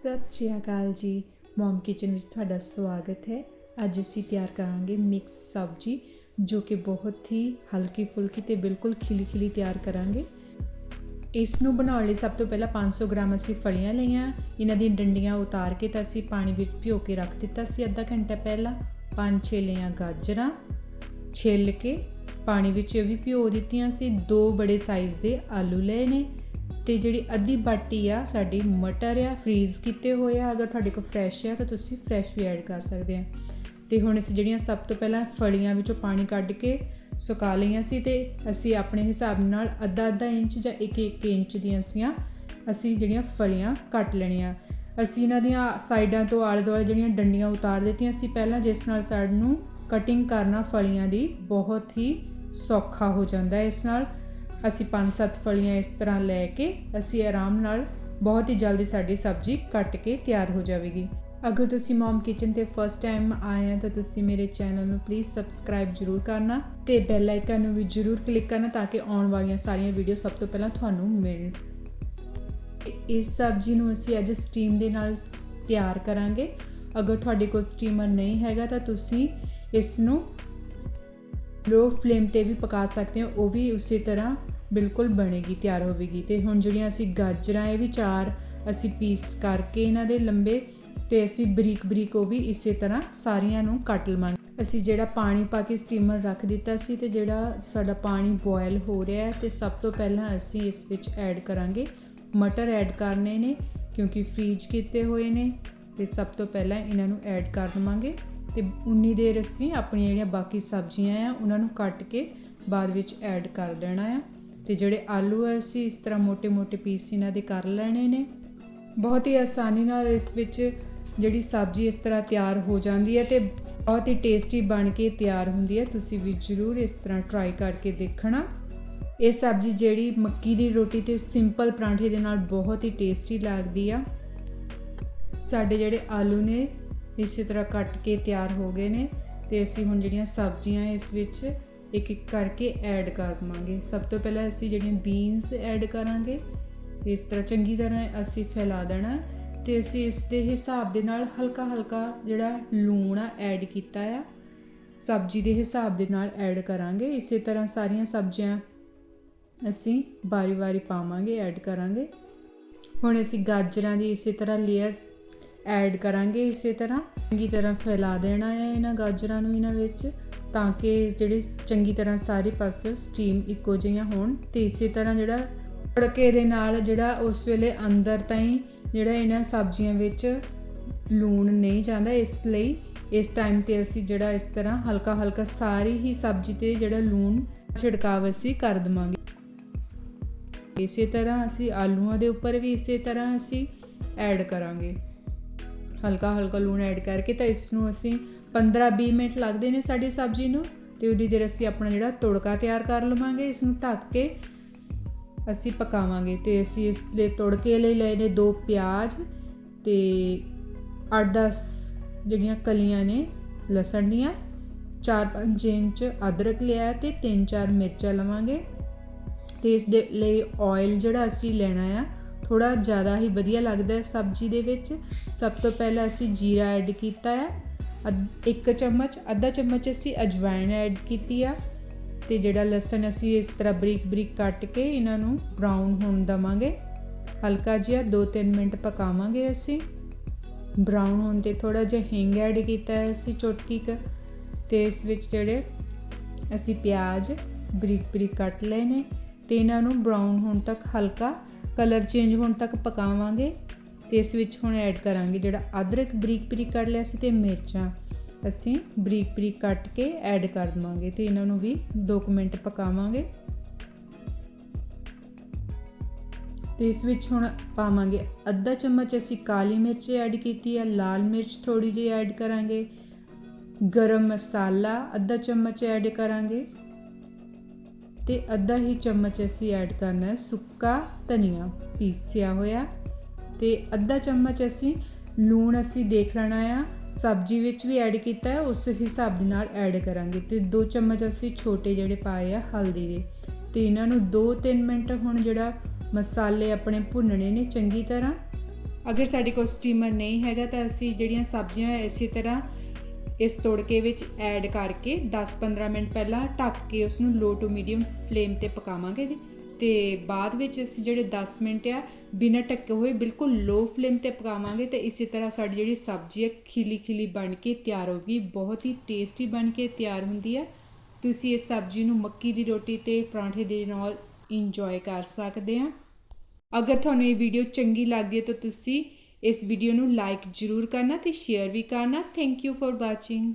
ਸਤਿ ਸ਼੍ਰੀ ਅਕਾਲ ਜੀ। ਮਮ ਕਿਚਨ ਵਿੱਚ ਤੁਹਾਡਾ ਸਵਾਗਤ ਹੈ। ਅੱਜ ਅਸੀਂ ਤਿਆਰ ਕਰਾਂਗੇ ਮਿਕਸ ਸਬਜ਼ੀ, ਜੋ ਕਿ ਬਹੁਤ ਹੀ ਹਲਕੀ ਫੁਲਕੀ ਤੇ ਬਿਲਕੁਲ ਖਿਲੀ ਖਿਲੀ ਤਿਆਰ ਕਰਾਂਗੇ। ਇਸ ਨੂੰ ਬਣਾਉਣ ਲਈ ਸਭ ਤੋਂ ਪਹਿਲਾਂ 500 ਗ੍ਰਾਮ ਅਸੀਂ ਫਲੀਆਂ ਲਈਆਂ। ਇਹਨਾਂ ਦੀਆਂ ਡੰਡੀਆਂ ਉਤਾਰ ਕੇ ਤਾਂ ਅਸੀਂ ਪਾਣੀ ਵਿੱਚ ਭਿਓ ਕੇ ਰੱਖ ਦਿੱਤਾ ਸੀ ਅੱਧਾ ਘੰਟਾ ਪਹਿਲਾਂ। ਪੰਜ ਛੇ ਲਈਆਂ ਗਾਜਰਾਂ। ਛਿੱਲ ਕੇ ਪਾਣੀ ਵਿੱਚ ਇਹ ਵੀ ਭਿਓ ਦਿੱਤੀਆਂ ਸੀ। ਦੋ ਬੜੇ ਸਾਈਜ਼ ਦੇ ਆਲੂ ਲਏ ਨੇ। ਤੇ ਜਿਹੜੀ ਅੱਧੀ ਬਾਟੀ ਆ, ਸਾਡੀ ਮਟਰ ਆ ਫਰੀਜ਼ ਕੀਤੇ ਹੋਏ ਆ। ਅਗਰ ਤੁਹਾਡੇ ਕੋਲ ਫਰੈਸ਼ ਆ, ਤਾਂ ਤੁਸੀਂ ਫਰੈਸ਼ ਵੀ ਐਡ ਕਰ ਸਕਦੇ ਆ। ਤੇ ਹੁਣ ਅਸੀਂ ਜਿਹੜੀਆਂ ਸਭ ਤੋਂ ਪਹਿਲਾਂ ਫਲੀਆਂ ਵਿੱਚੋਂ ਪਾਣੀ ਕੱਢ ਕੇ ਸੁਕਾ ਲਈਆਂ ਸੀ ਤੇ ਅਸੀਂ ਆਪਣੇ ਹਿਸਾਬ ਨਾਲ ਅੱਧਾ ਅੱਧਾ ਇੰਚ ਜਾਂ 1-1 ਇੰਚ ਦੀਆਂ ਸੀਆਂ, ਅਸੀਂ ਜਿਹੜੀਆਂ ਫਲੀਆਂ ਕੱਟ ਲੈਣੀਆਂ। ਅਸੀਂ ਇਹਨਾਂ ਦੀਆਂ ਸਾਈਡਾਂ ਤੋਂ ਆਲੇ ਦੁਆਲੇ ਜਿਹੜੀਆਂ ਡੰਡੀਆਂ ਉਤਾਰ ਦਿੱਤੀਆਂ ਸੀ ਪਹਿਲਾਂ, ਜਿਸ ਨਾਲ ਸਾਨੂੰ ਕਟਿੰਗ ਕਰਨਾ ਫਲੀਆਂ ਦੀ ਬਹੁਤ ਹੀ ਸੌਖਾ ਹੋ ਜਾਂਦਾ ਹੈ। ਇਸ ਨਾਲ ਅਸੀਂ 5-7 ਫਲੀਆਂ ਇਸ ਤਰ੍ਹਾਂ ਲੈ ਕੇ ਅਸੀਂ ਆਰਾਮ ਨਾਲ ਬਹੁਤ ਹੀ ਜਲਦੀ ਸਾਡੀ ਸਬਜ਼ੀ ਕੱਟ ਕੇ ਤਿਆਰ ਹੋ ਜਾਵੇਗੀ। ਅਗਰ ਤੁਸੀਂ ਮਮ ਕਿਚਨ ਤੇ ਫਸਟ ਟਾਈਮ ਆਏ ਆ ਤਾਂ ਤੁਸੀਂ ਮੇਰੇ ਚੈਨਲ ਨੂੰ ਪਲੀਜ਼ ਸਬਸਕ੍ਰਾਈਬ ਜ਼ਰੂਰ ਕਰਨਾ ਤੇ ਬੈਲ ਆਈਕਨ ਨੂੰ ਵੀ ਜ਼ਰੂਰ ਕਲਿੱਕ ਕਰਨਾ ਤਾਂ ਕਿ ਆਉਣ ਵਾਲੀਆਂ ਸਾਰੀਆਂ ਵੀਡੀਓ ਸਭ ਤੋਂ ਪਹਿਲਾਂ ਤੁਹਾਨੂੰ ਮਿਲਣ ਇਸ ਸਬਜ਼ੀ ਨੂੰ ਅਸੀਂ ਅੱਜ ਸਟੀਮ ਦੇ ਨਾਲ ਤਿਆਰ ਕਰਾਂਗੇ। ਅਗਰ ਤੁਹਾਡੇ ਕੋਲ ਸਟੀਮਰ ਨਹੀਂ ਹੈਗਾ ਤਾਂ ਤੁਸੀਂ ਇਸ ਨੂੰ ਲੋ ਫਲੇਮ ਤੇ ਵੀ ਪਕਾ ਸਕਦੇ ਹੋ, ਉਹ ਵੀ ਉਸੇ ਤਰ੍ਹਾਂ ਬਿਲਕੁਲ ਬਣੇਗੀ, ਤਿਆਰ ਹੋਵੇਗੀ। ਤੇ ਹੁਣ ਜਿਹੜੀਆਂ ਅਸੀਂ ਗਾਜਰਾਂ, ਇਹ ਵੀ ਚਾਰ ਅਸੀਂ ਪੀਸ ਕਰਕੇ ਇਹਨਾਂ ਦੇ ਲੰਬੇ ਤੇ ਅਸੀਂ ਬਰੀਕ ਬਰੀਕ ਉਹ ਵੀ ਇਸੇ ਤਰ੍ਹਾਂ ਸਾਰੀਆਂ ਨੂੰ ਕੱਟ ਲਵਾਂਗੇ। ਅਸੀਂ ਜਿਹੜਾ ਪਾਣੀ ਪਾ ਕੇ ਸਟੀਮਰ ਰੱਖ ਦਿੱਤਾ ਸੀ ਤੇ ਜਿਹੜਾ ਸਾਡਾ ਪਾਣੀ ਬੋਇਲ ਹੋ ਰਿਹਾ ਹੈ ਤੇ ਸਭ ਤੋਂ ਪਹਿਲਾਂ ਅਸੀਂ ਇਸ ਵਿੱਚ ਐਡ ਕਰਾਂਗੇ ਮਟਰ ਐਡ ਕਰਨੇ ਨੇ, ਕਿਉਂਕਿ ਫ੍ਰੀਜ ਕੀਤੇ ਹੋਏ ਨੇ ਤੇ ਸਭ ਤੋਂ ਪਹਿਲਾਂ ਇਹਨਾਂ ਨੂੰ ਐਡ ਕਰ ਦਵਾਂਗੇ ਤੇ ਉਨੀ ਦੇਰ ਅਸੀਂ ਆਪਣੀਆਂ ਜਿਹੜੀਆਂ ਬਾਕੀ ਸਬਜ਼ੀਆਂ ਆ, ਉਹਨਾਂ ਨੂੰ ਕੱਟ ਕੇ ਬਾਅਦ ਵਿੱਚ ਐਡ ਕਰ ਦੇਣਾ ਆ। ਤੇ ਜਿਹੜੇ ਆਲੂ ਆ, ਅਸੀਂ ਇਸ ਤਰ੍ਹਾਂ ਮੋٹے-ਮੋٹے ਪੀਸ ਇਹਨਾਂ ਦੇ ਕਰ ਲੈਣੇ ਨੇ। ਬਹੁਤ ਹੀ ਆਸਾਨੀ ਨਾਲ ਇਸ ਵਿੱਚ ਜਿਹੜੀ ਸਬਜ਼ੀ ਇਸ ਤਰ੍ਹਾਂ ਤਿਆਰ ਹੋ ਜਾਂਦੀ ਹੈ ਤੇ ਬਹੁਤ ਹੀ ਟੇਸਟੀ ਬਣ ਕੇ ਤਿਆਰ ਹੁੰਦੀ ਹੈ। ਤੁਸੀਂ ਵੀ ਜ਼ਰੂਰ ਇਸ ਤਰ੍ਹਾਂ ਟਰਾਈ ਕਰਕੇ ਦੇਖਣਾ। ਇਹ ਸਬਜ਼ੀ ਜਿਹੜੀ ਮੱਕੀ ਦੀ ਰੋਟੀ ਤੇ ਸਿੰਪਲ ਪਰਾਂਠੇ ਦੇ ਨਾਲ ਬਹੁਤ ਹੀ ਟੇਸਟੀ ਲੱਗਦੀ ਆ। ਸਾਡੇ ਜਿਹੜੇ ਆਲੂ ਨੇ ਇਸੇ ਤਰ੍ਹਾਂ ਕੱਟ ਕੇ ਤਿਆਰ ਹੋ ਗਏ ਨੇ ਤੇ ਅਸੀਂ ਹੁਣ ਜਿਹੜੀਆਂ ਸਬਜ਼ੀਆਂ ਇਸ ਵਿੱਚ ਇੱਕ ਇੱਕ ਕਰਕੇ ਐਡ ਕਰ ਦਵਾਂਗੇ। ਸਭ ਤੋਂ ਪਹਿਲਾਂ ਅਸੀਂ ਜਿਹੜੀਆਂ ਬੀਨਸ ਐਡ ਕਰਾਂਗੇ। ਇਸ ਤਰ੍ਹਾਂ ਚੰਗੀ ਤਰ੍ਹਾਂ ਅਸੀਂ ਫੈਲਾ ਦੇਣਾ ਤੇ ਅਸੀਂ ਇਸ ਦੇ ਹਿਸਾਬ ਦੇ ਨਾਲ ਹਲਕਾ ਹਲਕਾ ਜਿਹੜਾ ਲੂਣ ਆ ਐਡ ਕੀਤਾ ਆ, ਸਬਜ਼ੀ ਦੇ ਹਿਸਾਬ ਦੇ ਨਾਲ ਐਡ ਕਰਾਂਗੇ। ਇਸੇ ਤਰ੍ਹਾਂ ਸਾਰੀਆਂ ਸਬਜ਼ੀਆਂ ਅਸੀਂ ਵਾਰੀ-ਵਾਰੀ ਪਾਵਾਂਗੇ ਐਡ ਕਰਾਂਗੇ। ਹੁਣ ਅਸੀਂ ਗਾਜਰਾਂ ਦੀ ਇਸੇ ਤਰ੍ਹਾਂ ਲੇਅਰ ਐਡ ਕਰਾਂਗੇ ਇਸੇ ਤਰ੍ਹਾਂ। ਚੰਗੀ ਤਰ੍ਹਾਂ ਫੈਲਾ ਦੇਣਾ ਹੈ ਇਹਨਾਂ ਗਾਜਰਾਂ ਨੂੰ ਇਹਨਾਂ ਵਿੱਚ, ਤਾਂ ਕਿ ਜਿਹੜੇ ਚੰਗੀ ਤਰ੍ਹਾਂ ਸਾਰੇ ਪਾਸੇ ਸਟੀਮ ਇੱਕੋ ਜਿਹੀਆਂ ਹੋਣ। ਤੇ ਇਸੇ ਤਰ੍ਹਾਂ ਜਿਹੜਾ ਤੜਕੇ ਦੇ ਨਾਲ ਜਿਹੜਾ ਉਸ ਵੇਲੇ ਅੰਦਰ ਤਾਈਂ ਜਿਹੜਾ ਇਹਨਾਂ ਸਬਜ਼ੀਆਂ ਵਿੱਚ ਲੂਣ ਨਹੀਂ ਜਾਂਦਾ, ਇਸ ਲਈ ਇਸ ਟਾਈਮ ਤੇ ਅਸੀਂ ਜਿਹੜਾ ਇਸ ਤਰ੍ਹਾਂ ਹਲਕਾ ਹਲਕਾ ਸਾਰੀ ਹੀ ਸਬਜ਼ੀ ਤੇ ਜਿਹੜਾ ਲੂਣ ਛਿੜਕਾਵ ਅਸੀਂ ਕਰ ਦਵਾਂਗੇ। ਇਸੇ ਤਰ੍ਹਾਂ ਅਸੀਂ ਆਲੂਆਂ ਦੇ ਉੱਪਰ ਵੀ ਇਸੇ ਤਰ੍ਹਾਂ ਅਸੀਂ ਐਡ ਕਰਾਂਗੇ। ਹਲਕਾ ਹਲਕਾ ਲੂਣ ਐਡ ਕਰਕੇ ਤਾਂ ਇਸ ਨੂੰ ਅਸੀਂ 15-20 ਮਿੰਟ ਲੱਗਦੇ ਨੇ ਸਾਡੀ ਸਬਜ਼ੀ ਨੂੰ ਤੇ ਉਡੀ ਦੇਰ ਅਸੀਂ ਆਪਣਾ ਜਿਹੜਾ ਤੜਕਾ ਤਿਆਰ ਕਰ ਲਵਾਂਗੇ ਇਸ ਨੂੰ ਢੱਕ ਕੇ ਅਸੀਂ ਪਕਾਵਾਂਗੇ ਤੇ ਅਸੀਂ ਇਸ ਲਈ ਤੜਕੇ ਲਈ ਲਏ ਨੇ ਦੋ ਪਿਆਜ਼ ਤੇ 8-10 ਜਿਹੜੀਆਂ ਕਲੀਆਂ ਨੇ ਲਸਣ ਦੀਆਂ 4-5 ਇੰਚ ਅਦਰਕ ਲਿਆ ਤੇ 3-4 ਮਿਰਚਾਂ ਲਵਾਂਗੇ ਤੇ ਇਸ ਦੇ ਲਈ ਆਇਲ ਜਿਹੜਾ ਅਸੀਂ ਲੈਣਾ ਆ ਥੋੜਾ ਜ਼ਿਆਦਾ ਹੀ ਵਧੀਆ ਲੱਗਦਾ ਹੈ ਸਬਜ਼ੀ ਦੇ ਵਿੱਚ। ਸਭ ਤੋਂ ਪਹਿਲਾਂ ਅਸੀਂ ਜੀਰਾ ਐਡ ਕੀਤਾ ਹੈ। ਇੱਕ ਚਮਚ, ਅੱਧਾ ਚਮਚ ਅਸੀਂ ਅਜਵਾਇਣ ਐਡ ਕੀਤੀ ਆ। ਤੇ ਜਿਹੜਾ ਲਸਣ ਅਸੀਂ ਇਸ ਤਰ੍ਹਾਂ ਬਰੀਕ ਬਰੀਕ ਕੱਟ ਕੇ ਇਹਨਾਂ ਨੂੰ ਬਰਾਊਨ ਹੋਣ ਦਵਾਂਗੇ। ਹਲਕਾ ਜਿਹਾ 2-3 ਮਿੰਟ ਪਕਾਵਾਂਗੇ ਅਸੀਂ। ਬਰਾਊਨ ਹੋਣ ਤੇ ਥੋੜਾ ਜਿਹਾ ਹਿੰਗ ਐਡ ਕੀਤਾ ਹੈ ਅਸੀਂ ਚੁਟਕੀ ਕ। ਤੇ ਇਸ ਵਿੱਚ ਜਿਹੜੇ ਅਸੀਂ ਪਿਆਜ਼ ਬਰੀਕ ਬਰੀਕ ਕੱਟ ਲਏ ਨੇ। ਤੇ ਇਹਨਾਂ ਨੂੰ ਬਰਾਊਨ ਹੋਣ ਤੱਕ ਹਲਕਾ ਕਲਰ ਚੇਂਜ ਹੋਣ ਤੱਕ ਪਕਾਵਾਂਗੇ ਤੇ ਇਸ ਵਿੱਚ ਹੁਣ ਐਡ ਕਰਾਂਗੇ ਜਿਹੜਾ ਅਦਰਕ ਬਰੀਕ ਬਰੀਕ ਕੱਟ ਲਿਆ ਸੀ ਤੇ ਮਿਰਚਾਂ। ਅਸੀਂ ਬਰੀਕ ਬਰੀਕ ਕੱਟ ਕੇ ਐਡ ਕਰ ਦਵਾਂਗੇ ਤੇ ਇਹਨਾਂ ਨੂੰ ਵੀ 2 ਮਿੰਟ ਪਕਾਵਾਂਗੇ। ਤੇ ਇਸ ਵਿੱਚ ਹੁਣ ਪਾਵਾਂਗੇ ਅੱਧਾ ਚਮਚ ਅਸੀਂ ਕਾਲੀ ਮਿਰਚ ਐਡ ਕੀਤੀ ਹੈ, ਲਾਲ ਮਿਰਚ ਥੋੜੀ ਜਿਹੀ ਐਡ ਕਰਾਂਗੇ। ਗਰਮ ਮਸਾਲਾ ਅੱਧਾ ਚਮਚ ਐਡ ਕਰਾਂਗੇ। ਤੇ ਅੱਧਾ ਹੀ ਚਮਚ ਅਸੀਂ ਐਡ ਕਰਨਾ ਹੈ ਸੁੱਕਾ ਧਨੀਆ। ਪੀਸਿਆ ਹੋਇਆ। ਤੇ ਅੱਧਾ ਚਮਚ ਅਸੀਂ ਲੂਣ ਅਸੀਂ ਦੇਖ ਲੈਣਾ ਆ। ਸਬਜ਼ੀ ਵਿੱਚ ਵੀ ਐਡ ਕੀਤਾ ਹੈ, ਉਸ ਹਿਸਾਬ ਦੇ ਨਾਲ ਐਡ ਕਰਾਂਗੇ। ਤੇ 2 ਚਮਚ ਅਸੀਂ ਛੋਟੇ ਜਿਹੜੇ ਪਾਏ ਆ, ਹਲਦੀ ਦੇ। ਤੇ ਇਹਨਾਂ ਨੂੰ 2-3 ਮਿੰਟ ਹੁਣ ਜਿਹੜਾ ਮਸਾਲੇ ਆਪਣੇ ਭੁੰਨਣੇ ਨੇ, ਚੰਗੀ ਤਰ੍ਹਾਂ। ਅਗਰ ਸਾਡੇ ਕੋਲ ਸਟੀਮਰ ਨਹੀਂ ਹੈਗਾ ਤਾਂ ਅਸੀਂ ਜਿਹੜੀਆਂ ਸਬਜ਼ੀਆਂ ਇਸੇ ਤਰ੍ਹਾਂ ਇਸ ਤੋੜਕੇ ਵਿੱਚ ਐਡ ਕਰਕੇ 10-15 ਮਿੰਟ ਪਹਿਲਾਂ ਢੱਕ ਕੇ ਉਸ ਨੂੰ ਲੋ ਟੂ ਮੀਡੀਅਮ ਫਲੇਮ ਤੇ ਪਕਾਵਾਂਗੇ ਜੀ। ਤੇ ਬਾਅਦ ਵਿੱਚ ਅਸੀਂ ਜਿਹੜੇ 10 ਮਿੰਟ ਆ, ਬਿਨਾਂ ਢੱਕੇ ਹੋਏ ਬਿਲਕੁਲ ਲੋ ਫਲੇਮ ਤੇ ਪਕਾਵਾਂਗੇ ਤੇ ਇਸੇ ਤਰ੍ਹਾਂ ਸਾਡੀ ਜਿਹੜੀ ਸਬਜ਼ੀ ਹੈ ਖਿਲੀ ਖਿਲੀ ਬਣ ਕੇ ਤਿਆਰ ਹੋਗੀ ਬਹੁਤ ਹੀ ਟੇਸਟੀ ਬਣ ਕੇ ਤਿਆਰ ਹੁੰਦੀ ਹੈ ਤੁਸੀਂ ਇਸ ਸਬਜ਼ੀ ਨੂੰ ਮੱਕੀ ਦੀ ਰੋਟੀ ਤੇ ਪਰਾਂਠੇ ਦੇ ਨਾਲ ਇੰਜੋਏ ਕਰ ਸਕਦੇ ਆ। ਅਗਰ ਤੁਹਾਨੂੰ ਇਹ ਵੀਡੀਓ ਚੰਗੀ ਲੱਗਦੀ ਹੈ ਤਾਂ ਤੁਸੀਂ ਇਸ ਵੀਡੀਓ ਨੂੰ ਲਾਈਕ ਜ਼ਰੂਰ ਕਰਨਾ ਤੇ ਸ਼ੇਅਰ ਵੀ ਕਰਨਾ। Thank you for watching